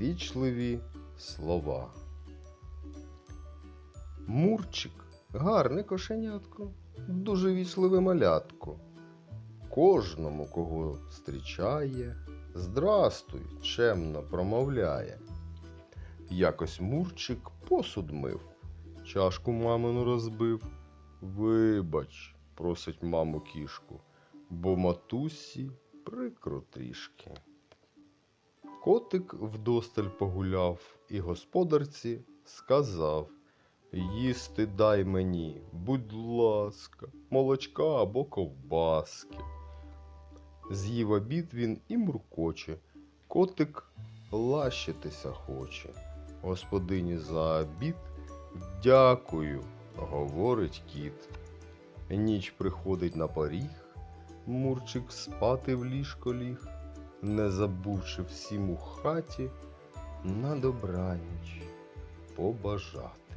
вічливі слова. Мурчик, гарне кошенятко, дуже вічливе малятко. Кожному, кого зустрічає, здрастуй, чемно промовляє. Якось Мурчик посуд мив, чашку мамину розбив. Вибач, просить маму кішку, бо матусі прикро трішки. Котик вдосталь погуляв і господарці сказав Їсти дай мені, будь ласка, молочка або ковбаски. З'їв обід він і муркоче, котик лащитися хоче. Господині за обід дякую, говорить кіт. Ніч приходить на поріг, Мурчик спати в ліжко ліг, не забувши всім у хаті на добраніч побажати.